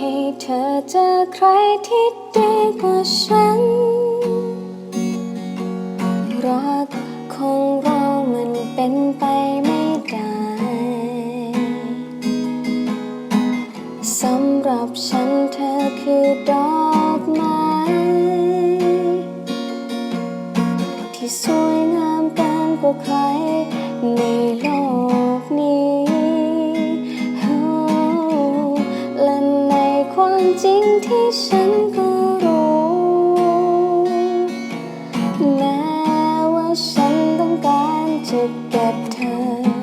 ให้เธอเจอใครที่ดีกว่าฉัน รักของเรามันเป็นไปไม่ได้ สำหรับฉันเธอคือดอกไม้ที่สวยงามเกินกว่าใครในโล คนจริงที่ฉันก็รู้แม้ว่าฉันต้องการจะเก็บเธอ